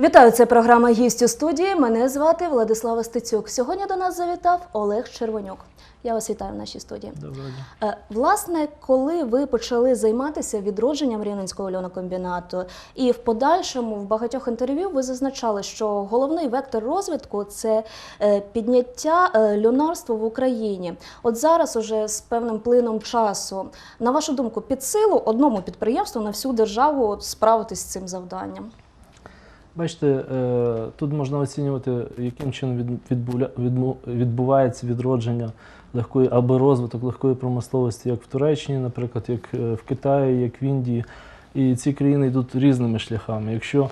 Вітаю, це програма «Гість у студії. Мене звати Владислава Стецюк. Сьогодні до нас завітав Олег Червонюк. Я вас вітаю в нашій студії. Доброго дня. Е, Власне, коли ви почали займатися відродженням Рівненського льонокомбінату, і в подальшому в багатьох інтерв'ю ви зазначали, що головний вектор розвитку це е, підняття е, льонарства в Україні. От зараз, уже з певним плином часу, на вашу думку, під силу одному підприємству на всю державу справитись з цим завданням? Бачите, е, тут можна оцінювати, яким чином відбувається відродження легкої або розвиток легкої промисловості, як в Туреччині, наприклад, як е, в Китаї, як в Індії. І ці країни йдуть різними шляхами. Якщо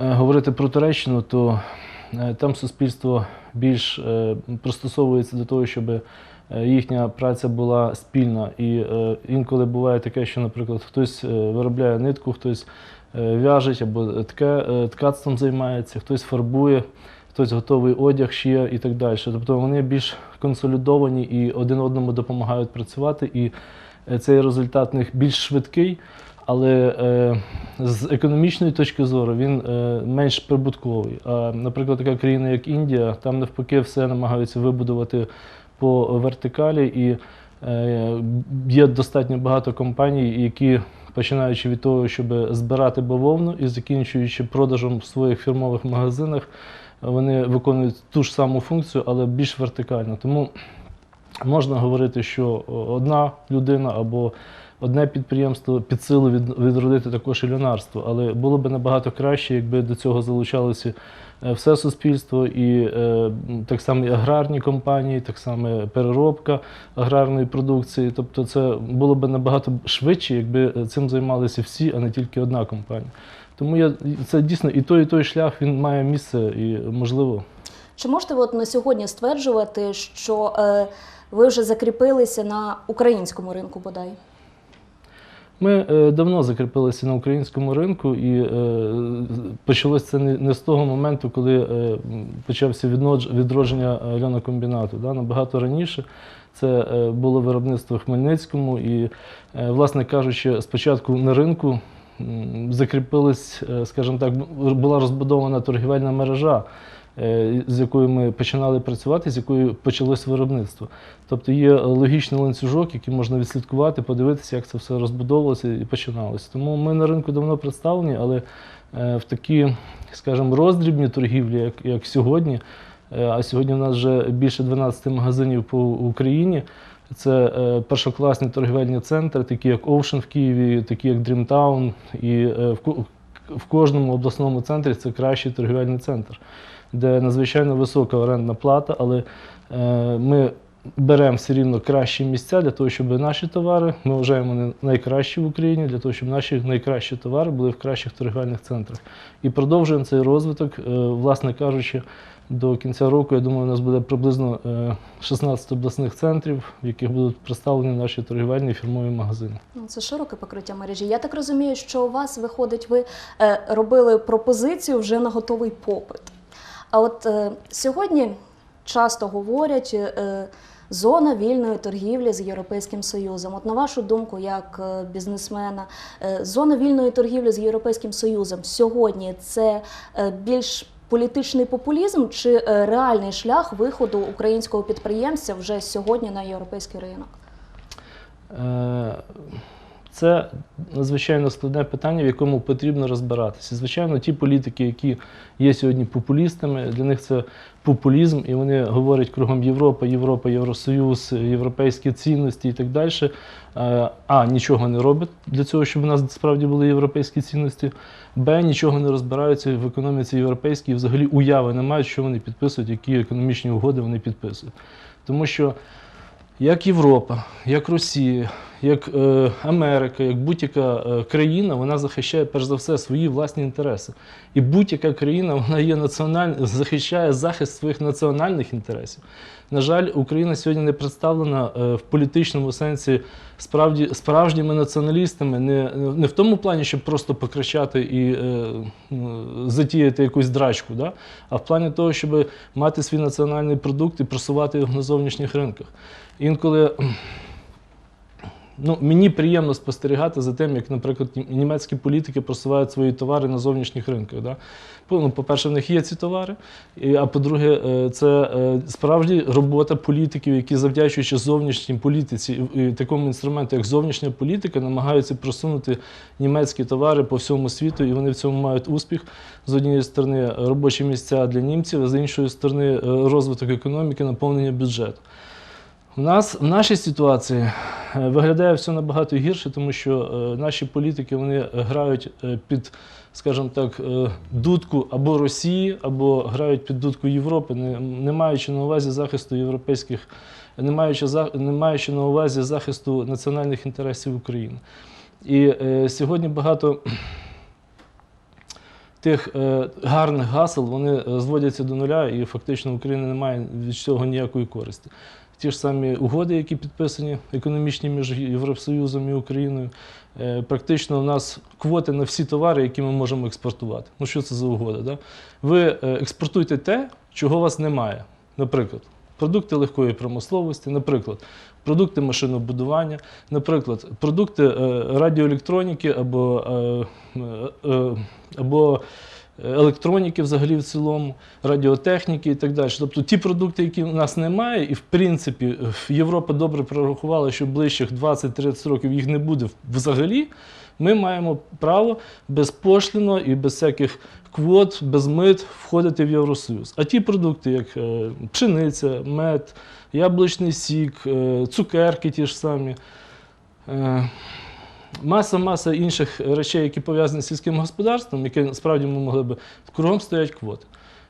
е, говорити про Туреччину, то там суспільство більш пристосовується до того, щоб їхня праця була спільна. І інколи буває таке, що, наприклад, хтось виробляє нитку, хтось е, в'яжеть або е, ткацтвом займається, хтось фарбує, хтось готовий одяг шиє і так далі. Тобто вони більш консолідовані і один одному допомагають працювати, і е, цей результат в них більш швидкий. Але е, з економічної точки зору він е, менш прибутковий. А, наприклад, така країна, як Індія, там навпаки все намагаються вибудувати по вертикалі, і е, є достатньо багато компаній, які, починаючи від того, щоб збирати бавовну і закінчуючи продажем в своїх фірмових магазинах, вони виконують ту ж саму функцію, але більш вертикально. Тому можна говорити, що одна людина або одне підприємство під силу від, відродити також і льонарство, але було б набагато краще, якби до цього залучалося е, все суспільство і е, так само і аграрні компанії, так само переробка аграрної продукції. Тобто це було б набагато швидше, якби цим займалися всі, а не тільки одна компанія. Тому я це дійсно і той, і той шлях він має місце і можливо. Чи можете ви от на сьогодні стверджувати, що е, ви вже закріпилися на українському ринку бодай? Ми е, давно закріпилися на українському ринку, і е, почалося це не, з того моменту, коли е, почався відродження льонокомбінату. Набагато раніше це було виробництво в Хмельницькому, і, власне кажучи, спочатку на ринку закріпились, скажімо так, була розбудована торгівельна мережа. Е, З якою ми починали працювати, з якою почалось виробництво. Тобто є логічний ланцюжок, який можна відслідкувати, подивитися, як це все розбудовувалося і починалося. Тому ми на ринку давно представлені, але е, в такі, скажімо, роздрібні торгівлі, як, як сьогодні, е, а сьогодні в нас вже більше 12 магазинів по Україні. Це першокласні торгівельні центри, такі як Ocean в Києві, такі як Dreamtown, і в кожному обласному центрі це кращий торгівельний центр, де надзвичайно висока орендна плата, але е, ми беремо все рівно кращі місця для того, щоб наші товари, ми вважаємо найкращі в Україні, для того, щоб наші найкращі товари були в кращих торгівельних центрах. І продовжуємо цей розвиток, е, власне кажучи, до кінця року, я думаю, у нас буде приблизно е, 16 обласних центрів, в яких будуть представлені наші торгівельні фірмові магазини. Ну, це широке покриття мережі. Я так розумію, що у вас виходить, ви е, робили пропозицію вже на готовий попит. А от е, сьогодні часто говорять е, зона вільної торгівлі з Європейським Союзом. От на вашу думку, як е, бізнесмена, е, зона вільної торгівлі з Європейським Союзом сьогодні це е, більш політичний популізм чи е, реальний шлях виходу українського підприємця вже сьогодні на європейський ринок? Е, Це надзвичайно складне питання, в якому потрібно розбиратися. Звичайно, ті політики, які є сьогодні популістами, для них це популізм, і вони говорять кругом Європа, Європа, Євросоюз, європейські цінності і так далі. Е, А нічого не роблять для цього, щоб у нас справді були європейські цінності. Б нічого не розбираються в економіці європейській, взагалі уяви не мають, що вони підписують, які економічні угоди вони підписують. Тому що як Європа, як Росія, як е, Америка, як будь-яка е, країна, вона захищає перш за все свої власні інтереси. І будь-яка країна вона є національ... захищає захист своїх національних інтересів. На жаль, Україна сьогодні не представлена е, в політичному сенсі справді справжніми націоналістами, не, не в тому плані, щоб просто покричати і е, затіяти якусь драчку, да? а в плані того, щоб мати свій національний продукт і просувати його на зовнішніх ринках. Інколи ну, мені приємно спостерігати за тим, як, наприклад, німецькі політики просувають свої товари на зовнішніх ринках. Да? Ну, по-перше, в них є ці товари, а по-друге, е, це е, справді робота політиків, які завдячуючи зовнішній політиці такому інструменту, як зовнішня політика, намагаються просунути німецькі товари по всьому світу, і вони в цьому мають успіх. З однієї сторони робочі місця для німців, а з іншої сторони е, розвиток економіки, наповнення бюджету. У нас в нашій ситуації е, виглядає все набагато гірше, тому що е, наші політики вони грають е, під, скажімо так, дудку або Росії, або грають під дудку Європи, не, не маючи на увазі захисту європейських, не маючи, не маючи на увазі захисту національних інтересів України. І е, сьогодні багато тих е, гарних гасел вони зводяться до нуля, і фактично Україна не має від цього ніякої користі. Ті ж самі угоди, які підписані економічні між Євросоюзом і Україною. е, Практично у нас квоти на всі товари, які ми можемо експортувати. Ну що це за угода? Да? Ви е, експортуйте те, чого у вас немає. Наприклад, продукти легкої промисловості, наприклад, продукти машинобудування, наприклад, продукти е, радіоелектроніки або, або електроніки взагалі в цілому, радіотехніки і так далі. Тобто ті продукти, які у нас немає, і в принципі Європа добре прорахувала, що ближчих 20-30 років їх не буде взагалі. Ми маємо право безпошліно і без всяких квот, без мит входити в Євросоюз. А ті продукти, як е, пшениця, мед, яблучний сік, е, цукерки ті ж самі. Маса маса інших речей, які пов'язані з сільським господарством, які справді ми могли би кругом стоять квоти.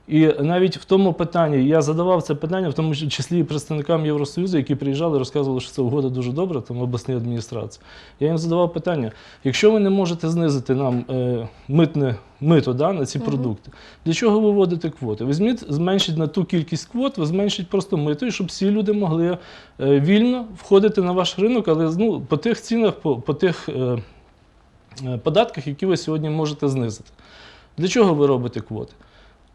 І навіть в тому питанні я задавав це питання, в тому числі і представникам Євросоюзу, які приїжджали, розказували, що ця угода дуже добра, там обласні адміністрації. Я їм задавав питання: якщо ви не можете знизити нам е, митне мито да, на ці Мгм. продукти, для чого ви вводите квоти? Візьміть, зменшіть на ту кількість квот, ви зменшіть просто мито, і щоб всі люди могли е, вільно входити на ваш ринок, але ну, по тих цінах, по, по тих е, е, податках, які ви сьогодні можете знизити. Для чого ви робите квоти?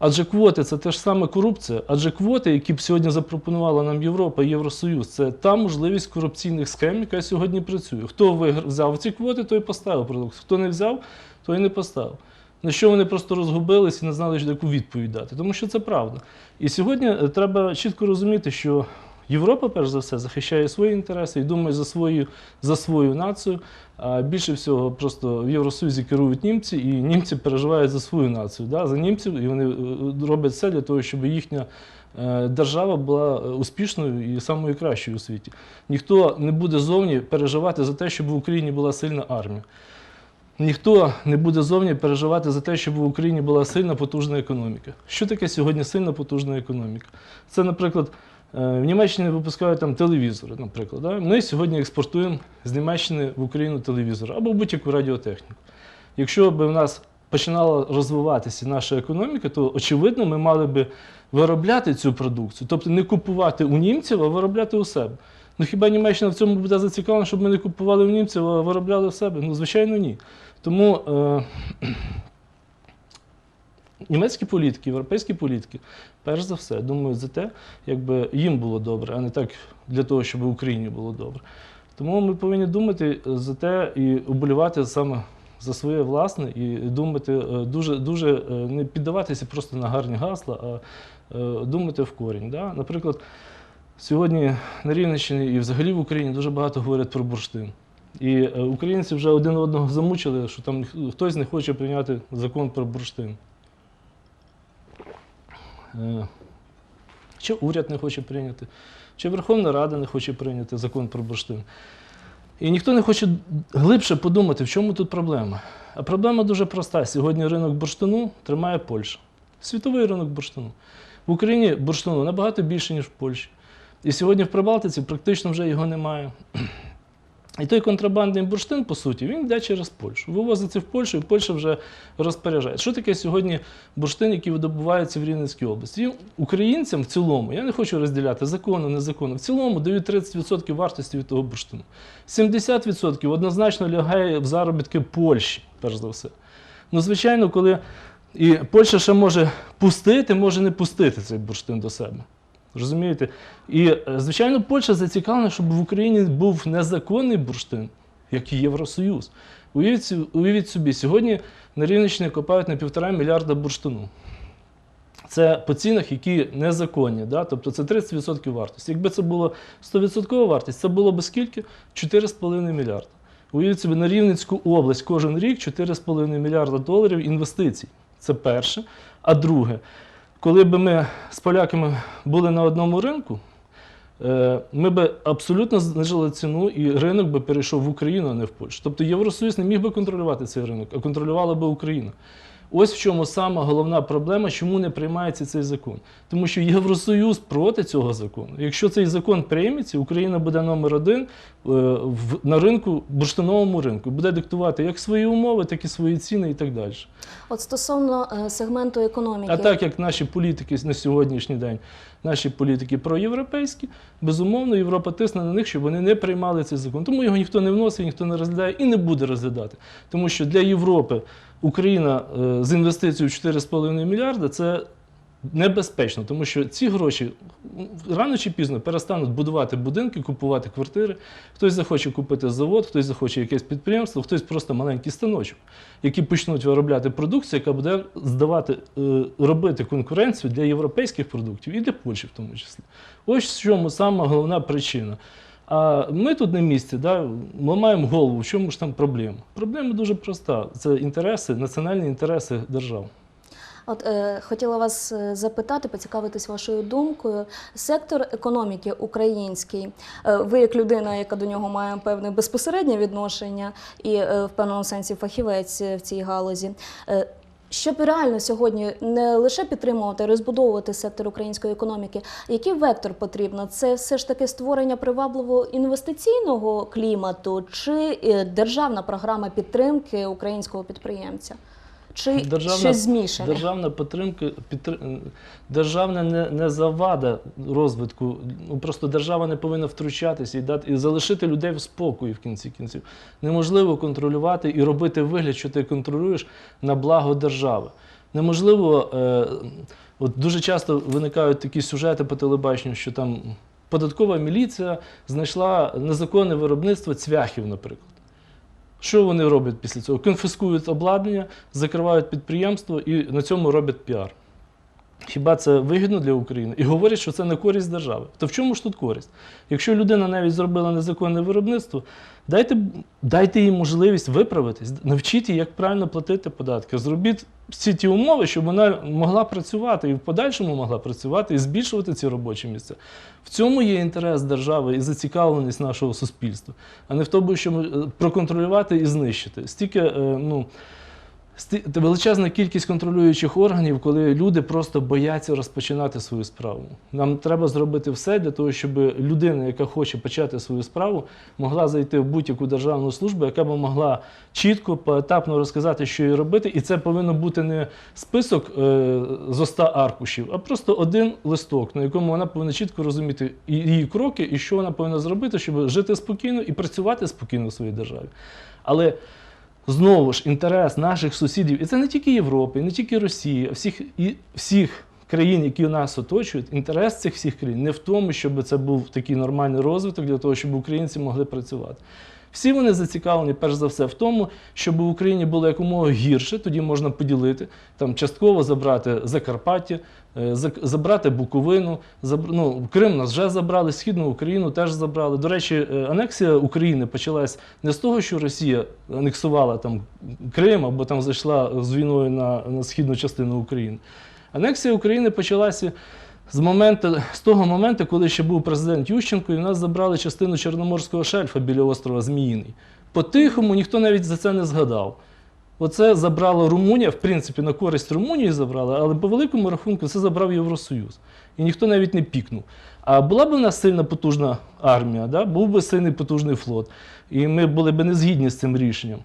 Адже квоти це те ж саме корупція. Адже квоти, які б сьогодні запропонувала нам Європа і Євросоюз, це та можливість корупційних схем, яка сьогодні працює. Хто взяв ці квоти, той поставив продукт. Хто не взяв, той не поставив. На що вони просто розгубились і не знали, яку відповідь дати. Тому що це правда. І сьогодні е, треба чітко розуміти, що Європа, перш за все, захищає свої інтереси і думає за свою, за свою націю. А більше всього просто в Євросоюзі керують німці, і німці переживають за свою націю, да, за німців, і вони е, роблять все для того, щоб їхня е, держава була е, успішною і самою кращою у світі. Ніхто не буде зовні переживати за те, щоб в Україні була сильна армія. Ніхто не буде зовні переживати за те, щоб в Україні була сильна потужна економіка. Що таке сьогодні сильна потужна економіка? Це, наприклад, в Німеччині випускають там телевізори, наприклад. Да? Ми сьогодні експортуємо з Німеччини в Україну телевізор або будь-яку радіотехніку. Якщо б в нас починала розвиватися наша економіка, то очевидно ми мали би виробляти цю продукцію, тобто не купувати у німців, а виробляти у себе. Ну хіба Німеччина в цьому буде зацікавлена, щоб ми не купували у німців, а виробляли в себе? Ну, звичайно, ні. Тому е, німецькі політики, європейські політики, перш за все, думають за те, якби їм було добре, а не так для того, щоб Україні було добре. Тому ми повинні думати за те і уболівати саме за своє власне, і думати е, дуже, дуже е, не піддаватися просто на гарні гасла, а е, думати в корінь. Да? Наприклад, сьогодні на Рівненщині і взагалі в Україні дуже багато говорять про бурштин. І українці вже один одного замучили, що там хтось не хоче прийняти закон про бурштин. Е, Чи уряд не хоче прийняти, чи Верховна Рада не хоче прийняти закон про бурштин. І ніхто не хоче глибше подумати, в чому тут проблема. А проблема дуже проста. Сьогодні ринок бурштину тримає Польща. Світовий ринок бурштину. В Україні бурштину набагато більше, ніж в Польщі. І сьогодні в Прибалтиці практично вже його немає. І той контрабандний бурштин, по суті, він йде через Польщу. Вивозиться в Польщу, і Польща вже розпоряджає. Що таке сьогодні бурштин, який видобувається в Рівненській області? Він українцям в цілому, я не хочу розділяти законно, незаконно, в цілому дають 30% вартості від того бурштину. 70% однозначно лягає в заробітки Польщі, перш за все. Ну, звичайно, коли і Польща ще може пустити, може не пустити цей бурштин до себе. Розумієте? І, е, звичайно, Польща зацікавлена, щоб в Україні був незаконний бурштин, як і Євросоюз. Уявіть, уявіть собі, сьогодні на Рівненщині копають на півтора мільярда бурштину. Це по цінах, які незаконні, да? тобто це 30% вартості. Якби це було 100% вартість, це було б скільки? 4,5 мільярда. Уявіть собі, на Рівненську область кожен рік 4,5 мільярда доларів інвестицій. Це перше. А друге, коли б ми з поляками були на одному ринку, е, ми б абсолютно знижили ціну, і ринок би перейшов в Україну, а не в Польщу. Тобто Євросоюз не міг би контролювати цей ринок, а контролювала би Україна. Ось в чому сама головна проблема, чому не приймається цей закон. Тому що Євросоюз проти цього закону. Якщо цей закон прийметься, Україна буде номер один е, на ринку, бурштиновому ринку, буде диктувати як свої умови, так і свої ціни і так далі. От стосовно е, сегменту економіки, А так як наші політики на сьогоднішній день, наші політики проєвропейські, безумовно, Європа тисне на них, щоб вони не приймали цей закон. Тому його ніхто не вносить, ніхто не розглядає і не буде розглядати. Тому що для Європи Україна е, з інвестицією в 4,5 мільярда це небезпечно, тому що ці гроші рано чи пізно перестануть будувати будинки, купувати квартири. Хтось захоче купити завод, хтось захоче якесь підприємство, хтось просто маленький станочок, які почнуть виробляти продукцію, яка буде здавати, е, робити конкуренцію для європейських продуктів і для Польщі в тому числі. Ось в чому сама головна причина. А ми тут на місці, да, ми маємо голову, в чому ж там проблема? Проблема дуже проста: це інтереси, національні інтереси держав. От е, хотіла вас е, запитати, поцікавитись вашою думкою. Сектор економіки український, е, ви як людина, яка до нього має певне безпосереднє відношення і е, в певному сенсі фахівець е, в цій галузі. Е, щоб реально сьогодні не лише підтримувати, розбудовувати сектор української економіки, який вектор потрібно? Це все ж таки створення привабливого інвестиційного клімату чи е, державна програма підтримки українського підприємця? Чи щось змішане? Державна підтримка, підтр- державна не, не завада розвитку. Ну, просто держава не повинна втручатися і, дати, і залишити людей в спокої в кінці кінців. Неможливо контролювати і робити вигляд, що ти контролюєш на благо держави. Неможливо, е, от дуже часто виникають такі сюжети по телебаченню, що там податкова міліція знайшла незаконне виробництво цвяхів, наприклад. Що вони роблять після цього? Конфіскують обладнання, закривають підприємство і на цьому роблять піар. Хіба це вигідно для України? І говорять, що це на користь держави. То в чому ж тут користь? Якщо людина навіть зробила незаконне виробництво, дайте, дайте їй можливість виправитись, навчіть її, як правильно платити податки. Зробіть всі ті умови, щоб вона могла працювати і в подальшому могла працювати і збільшувати ці робочі місця. В цьому є інтерес держави і зацікавленість нашого суспільства, а не в тому, щоб е, проконтролювати і знищити. Стільки, е, ну. Величезна кількість контролюючих органів, коли люди просто бояться розпочинати свою справу. Нам треба зробити все для того, щоб людина, яка хоче почати свою справу, могла зайти в будь-яку державну службу, яка б могла чітко, поетапно розказати, що їй робити. І це повинен бути не список е, з 100 аркушів, а просто один листок, на якому вона повинна чітко розуміти її кроки, і що вона повинна зробити, щоб жити спокійно і працювати спокійно в своїй державі. Але знову ж інтерес наших сусідів, і це не тільки Європи, не тільки Росії, а всіх, і всіх країн, які нас оточують, інтерес цих всіх країн не в тому, щоб це був такий нормальний розвиток для того, щоб українці могли працювати. Всі вони зацікавлені, перш за все, в тому, щоб в Україні було якомога гірше, тоді можна поділити, там частково забрати Закарпаття, е, забрати Буковину, забр... ну, Крим нас вже забрали, Східну Україну теж забрали. До речі, е, анексія України почалась не з того, що Росія анексувала там Крим або там зайшла з війною на, на східну частину України. Анексія України почалася з моменту, з того моменту, коли ще був президент Ющенко, і в нас забрали частину Чорноморського шельфа біля острова Зміїний. По-тихому ніхто навіть за це не згадав. Оце забрала Румунія, в принципі, на користь Румунії забрала, але по великому рахунку це забрав Євросоюз. І ніхто навіть не пікнув. А була б у нас сильна потужна армія, да? був би сильний потужний флот, і ми були б не згідні з цим рішенням.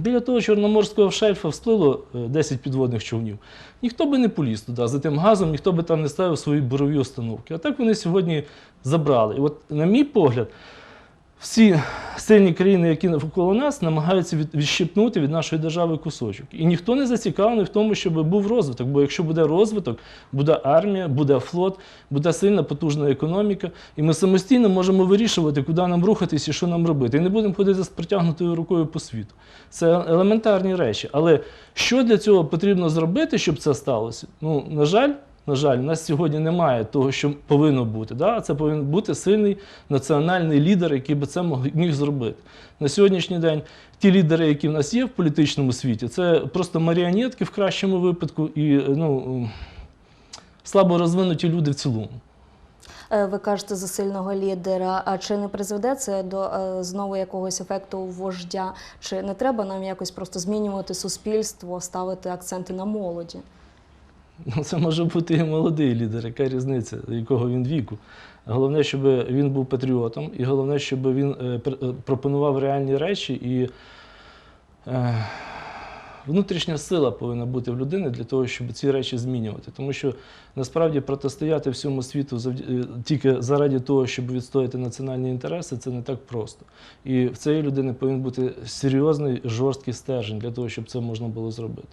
Біля того Чорноморського шельфа всплило е, 10 підводних човнів. Ніхто би не поліз туди за тим газом, ніхто би там не ставив свої бурові установки. А так вони сьогодні забрали. І от, на мій погляд, всі сильні країни, які навколо нас, намагаються від, відщипнути від нашої держави кусочок. І ніхто не зацікавлений в тому, щоб був розвиток. Бо якщо буде розвиток, буде армія, буде флот, буде сильна потужна економіка, і ми самостійно можемо вирішувати, куди нам рухатись і що нам робити. І не будемо ходити з протягнутою рукою по світу. Це елементарні речі. Але що для цього потрібно зробити, щоб це сталося? Ну, на жаль. На жаль, у нас сьогодні немає того, що повинно бути. Да? Це повинен бути сильний національний лідер, який би це міг зробити. На сьогоднішній день ті лідери, які в нас є в політичному світі, це просто маріонетки в кращому випадку і ну, слабо розвинуті люди в цілому. Е, Ви кажете за сильного лідера. А чи не призведе це до е, знову якогось ефекту вождя? Чи не треба нам якось просто змінювати суспільство, ставити акценти на молоді? Ну, це може бути і молодий лідер, яка різниця, якого він віку. Головне, щоб він був патріотом, і головне, щоб він е, е, пропонував реальні речі, і е, внутрішня сила повинна бути в людини для того, щоб ці речі змінювати. Тому що насправді протистояти всьому світу е, тільки заради того, щоб відстояти національні інтереси, це не так просто. І в цієї людини повинен бути серйозний жорсткий стержень для того, щоб це можна було зробити.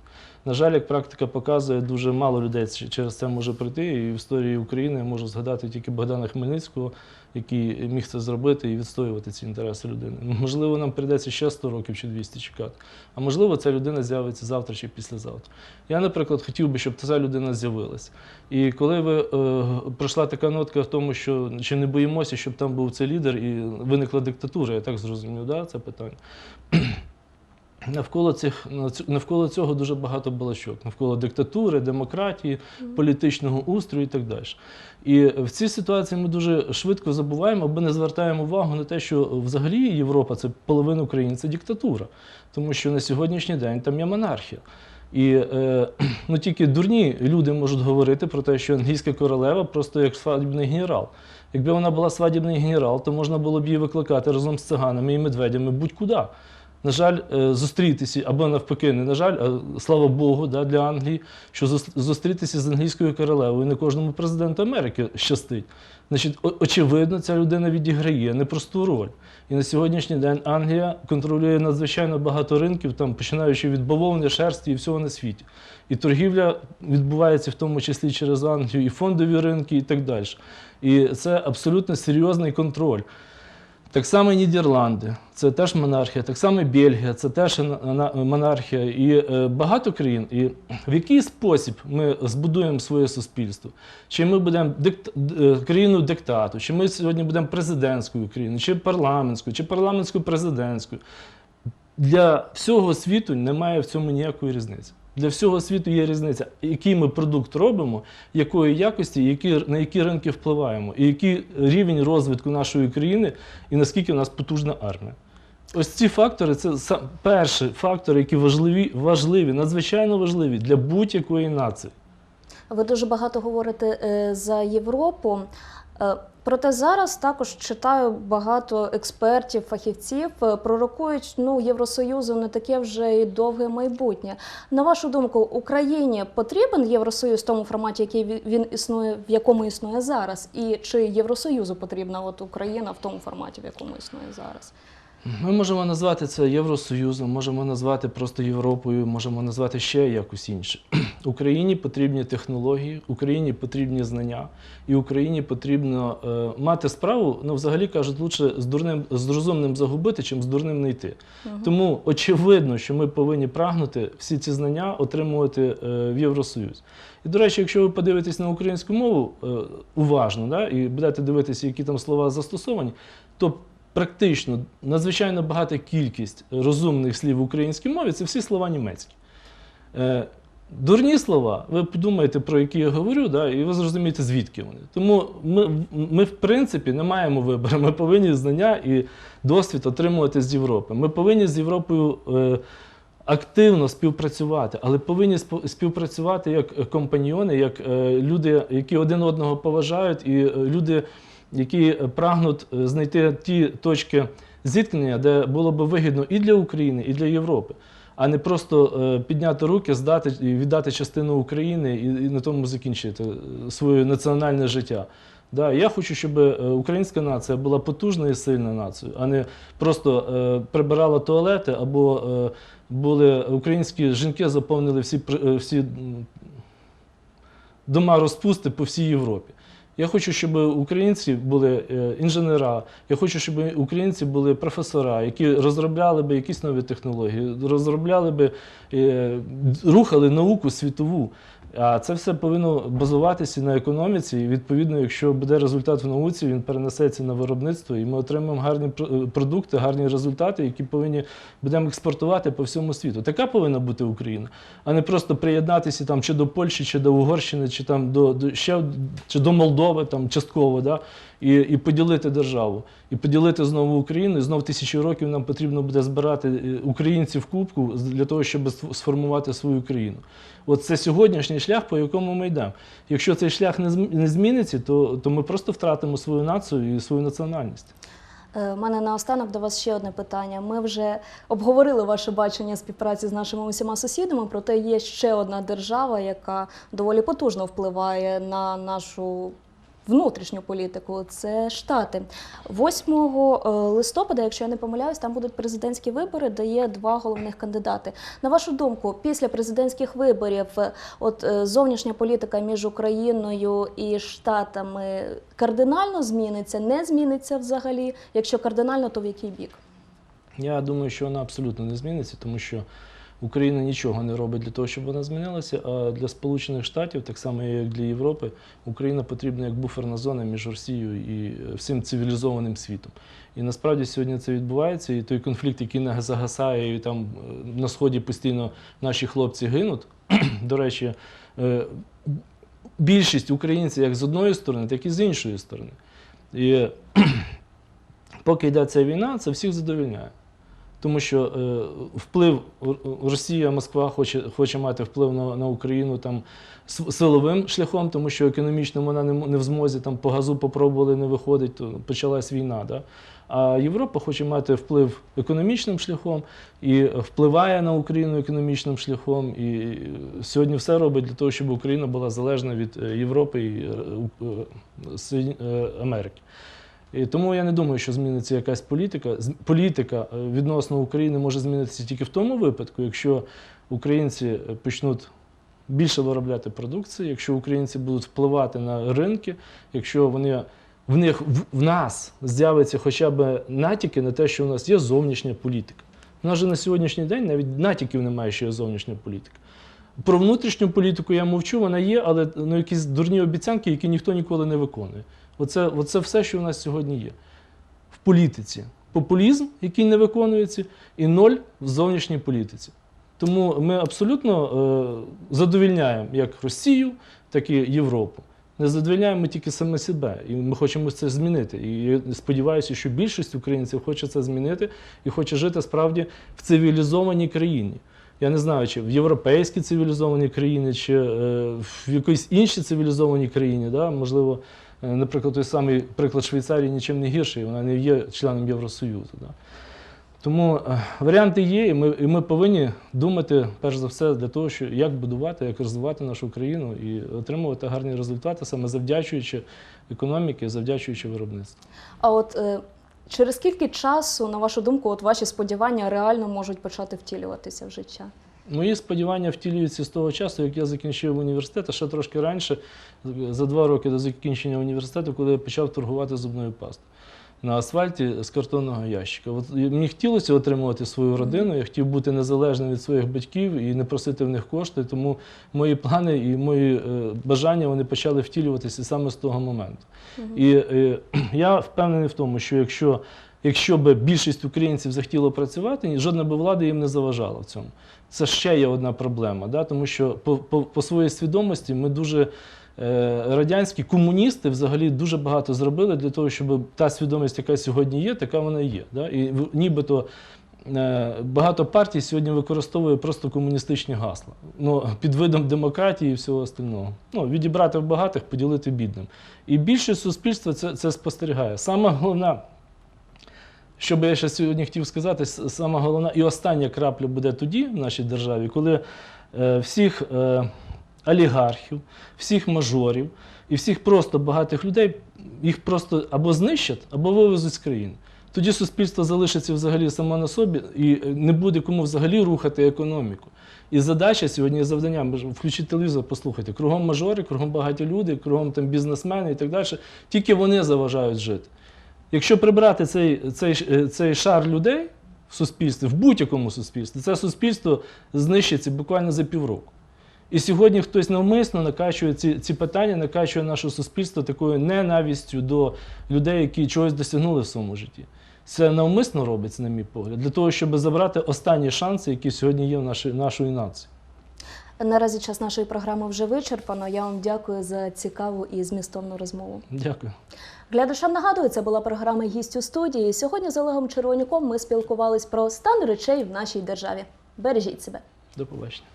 На жаль, як практика показує, дуже мало людей через це може пройти. І в історії України я можу згадати тільки Богдана Хмельницького, який міг це зробити і відстоювати ці інтереси людини. Можливо, нам прийдеться ще 100 років чи 200 чекати. А можливо, ця людина з'явиться завтра чи післязавтра. Я, наприклад, хотів би, щоб ця людина з'явилася. І коли ви е, пройшла така нотка в тому, що чи не боїмося, щоб там був цей лідер і виникла диктатура, я так зрозумів, да, це питання. Навколо цих навколо цього дуже багато балачок, навколо диктатури, демократії, політичного устрою і так далі. І в цій ситуації ми дуже швидко забуваємо або не звертаємо увагу на те, що взагалі Європа це половина України, це диктатура, тому що на сьогоднішній день там є монархія. І е, ну, тільки дурні люди можуть говорити про те, що англійська королева просто як свадібний генерал. Якби вона була свадібний генерал, то можна було б її викликати разом з циганами і медведями будь-куди. На жаль, е, зустрітися, або навпаки, не на жаль, а слава Богу, да, для Англії, що зустрітися з англійською королевою не кожному президенту Америки щастить. Значить, очевидно, ця людина відіграє непросту роль. І на сьогоднішній день Англія контролює надзвичайно багато ринків, там, починаючи від бавовни, шерсті і всього на світі. І торгівля відбувається в тому числі через Англію, і фондові ринки, і так далі. І це абсолютно серйозний контроль. Так само Нідерланди, це теж монархія, так само Бельгія, це теж на- на- монархія, і е, багато країн. І в який спосіб ми збудуємо своє суспільство? Чи ми будемо дикт... е, диктату, чи ми сьогодні будемо президентською країною, чи парламентською, чи парламентсько-президентською? Для всього світу немає в цьому ніякої різниці. Для всього світу є різниця, який ми продукт робимо, якої якості, які, на які ринки впливаємо, і який рівень розвитку нашої країни, і наскільки у нас потужна армія. Ось ці фактори це перші фактори, які важливі, важливі, надзвичайно важливі для будь-якої нації. Ви дуже багато говорите е, за Європу. Е, Проте зараз також читаю багато експертів, фахівців е, пророкують ну Євросоюзу не таке вже і довге майбутнє. На вашу думку, Україні потрібен Євросоюз в тому форматі, який він існує, в якому існує зараз, і чи Євросоюзу потрібна от Україна в тому форматі, в якому існує зараз? Ми можемо назвати це Євросоюзом, можемо назвати просто Європою, можемо назвати ще якось інше. Україні потрібні технології, Україні потрібні знання, і Україні потрібно е, мати справу, ну взагалі кажуть, лучше з дурним з розумним загубити, чим з дурним не йти. Тому очевидно, що ми повинні прагнути всі ці знання отримувати е, в Євросоюз. І до речі, якщо ви подивитесь на українську мову е, уважно, да, і будете дивитися, які там слова застосовані, то практично надзвичайно багата кількість розумних слів в українській мові це всі слова німецькі. Е, Дурні слова, ви подумаєте, про які я говорю, да, і ви зрозумієте, звідки вони. Тому ми, ми, в принципі, не маємо вибору. Ми повинні знання і досвід отримувати з Європи. Ми повинні з Європою е, активно співпрацювати, але повинні співпрацювати як компаньйони, як е, люди, які один одного поважають, і е, люди, які е, прагнуть е, знайти ті точки зіткнення, де було би вигідно і для України, і для Європи. А не просто е, підняти руки, здати і віддати частину України і, на тому закінчити своє національне життя. Да, я хочу, щоб українська нація була потужною і сильною нацією, а не просто е, прибирала туалети або е, були українські жінки заповнили всі, всі дома розпусти по всій Європі. Я хочу, щоб українці були е, інженера, я хочу, щоб українці були професора, які розробляли би якісь нові технології, розробляли би, е, рухали науку світову. А це все повинно базуватися на економіці. І відповідно, якщо буде результат в науці, він перенесеться на виробництво, і ми отримаємо гарні е, продукти, гарні результати, які повинні будемо експортувати по всьому світу. Така повинна бути Україна, а не просто приєднатися там чи до Польщі, чи до Угорщини, чи там до, до ще чи до Молдови, там частково, да? І, і поділити державу, і поділити знову Україну. І знову тисячі років нам потрібно буде збирати е, українців в кубку для того, щоб сформувати свою країну. От це сьогоднішній шлях, по якому ми йдемо. Якщо цей шлях не зм- не зміниться, то, то ми просто втратимо свою націю і свою національність. Е, У мене наостанок до вас ще одне питання. Ми вже обговорили ваше бачення співпраці з нашими усіма сусідами, проте є ще одна держава, яка доволі потужно впливає на нашу. Внутрішню політику це Штати. 8 е, листопада, якщо я не помиляюсь, там будуть президентські вибори, де є два головних кандидати. На вашу думку, після президентських виборів, е, от е, зовнішня політика між Україною і Штатами кардинально зміниться, не зміниться взагалі. Якщо кардинально, то в який бік? Я думаю, що вона абсолютно не зміниться, тому що Україна нічого не робить для того, щоб вона змінилася. А для Сполучених Штатів, так само як для Європи, Україна потрібна як буферна зона між Росією і е, всім цивілізованим світом. І насправді сьогодні це відбувається. І той конфлікт, який не загасає, і там е, на сході постійно наші хлопці гинуть. До речі, е, більшість українців як з одної сторони, так і з іншої сторони. І поки йде ця війна, це всіх задовільняє. Тому що е, вплив Росія, Москва хоче, хоче мати вплив на, на Україну там силовим шляхом, тому що економічно вона не, не в змозі там по газу попробували, не виходить, то почалась війна. Да? А Європа хоче мати вплив економічним шляхом і впливає на Україну економічним шляхом. І е, сьогодні все робить для того, щоб Україна була залежна від е, Європи і Америки. І тому я не думаю, що зміниться якась політика. Політика е, відносно України може змінитися тільки в тому випадку, якщо українці е, почнуть більше виробляти продукції, якщо українці будуть впливати на ринки, якщо вони в них в, нас з'явиться хоча б натяки на те, що у нас є зовнішня політика. У нас же на сьогоднішній день навіть натяків немає, що є зовнішня політика. Про внутрішню політику я мовчу, вона є, але ну, якісь дурні обіцянки, які ніхто ніколи не виконує. Оце, оце все, що у нас сьогодні є. В політиці. Популізм, який не виконується, і ноль в зовнішній політиці. Тому ми абсолютно е, задовільняємо як Росію, так і Європу. Не задовільняємо ми тільки саме себе. І ми хочемо це змінити. І я сподіваюся, що більшість українців хоче це змінити і хоче жити справді в цивілізованій країні. Я не знаю, чи в європейській цивілізованій країні, чи е, в якоїсь іншій цивілізованій країні. Да? Можливо, наприклад, той самий приклад Швейцарії нічим не гірший, вона не є членом Євросоюзу. Да? Тому е, варіанти є, і ми, і ми повинні думати, перш за все, для того, що як будувати, як розвивати нашу країну і отримувати гарні результати, саме завдячуючи економіці, завдячуючи виробництву. А от е, через скільки часу, на вашу думку, от ваші сподівання реально можуть почати втілюватися в життя? Мої сподівання втілюються з того часу, як я закінчив університет, а ще трошки раніше, за два роки до закінчення університету, коли я почав торгувати зубною пастою на асфальті з картонного ящика. От мені хотілося отримувати свою родину, я хотів бути незалежним від своїх батьків і не просити в них кошти. Тому мої плани і мої е, бажання вони почали втілюватися саме з того моменту. І е, я впевнений в тому, що якщо, якщо б більшість українців захотіло працювати, жодна б влада їм не заважала в цьому. Це ще є одна проблема, да? тому що по, по, по своїй свідомості ми дуже. е, Радянські комуністи взагалі дуже багато зробили для того, щоб та свідомість, яка сьогодні є, така вона є. Да? І нібито е, багато партій сьогодні використовує просто комуністичні гасла ну, під видом демократії і всього остального. Ну, відібрати в багатих, поділити бідним. І більшість суспільства це, це спостерігає. Саме головна, що би я ще сьогодні хотів сказати, с- сама головна і остання крапля буде тоді в нашій державі, коли е, всіх е, олігархів, всіх мажорів, І всіх просто багатих людей їх просто або знищать, або вивезуть з країни. Тоді суспільство залишиться взагалі само на собі і е, не буде кому взагалі рухати економіку. І задача сьогодні завдання, включіть телевізор, послухайте, кругом мажори, кругом багаті люди, кругом там бізнесмени і так далі. Тільки вони заважають жити. Якщо прибрати цей, цей, е, цей шар людей в суспільстві, в будь-якому суспільстві, це суспільство знищиться буквально за півроку. І сьогодні хтось навмисно накачує ці, ці питання, накачує наше суспільство такою ненавістю до людей, які чогось досягнули в своєму житті. Це навмисно робиться, на мій погляд, для того, щоб забрати останні шанси, які сьогодні є в нашій, нашої нації. Наразі час нашої програми вже вичерпано. Я вам дякую за цікаву і змістовну розмову. Дякую. Глядачам нагадую, це була програма Гість у студії. Сьогодні з Олегом Червонюком ми спілкувались про стан речей в нашій державі. Бережіть себе. До побачення.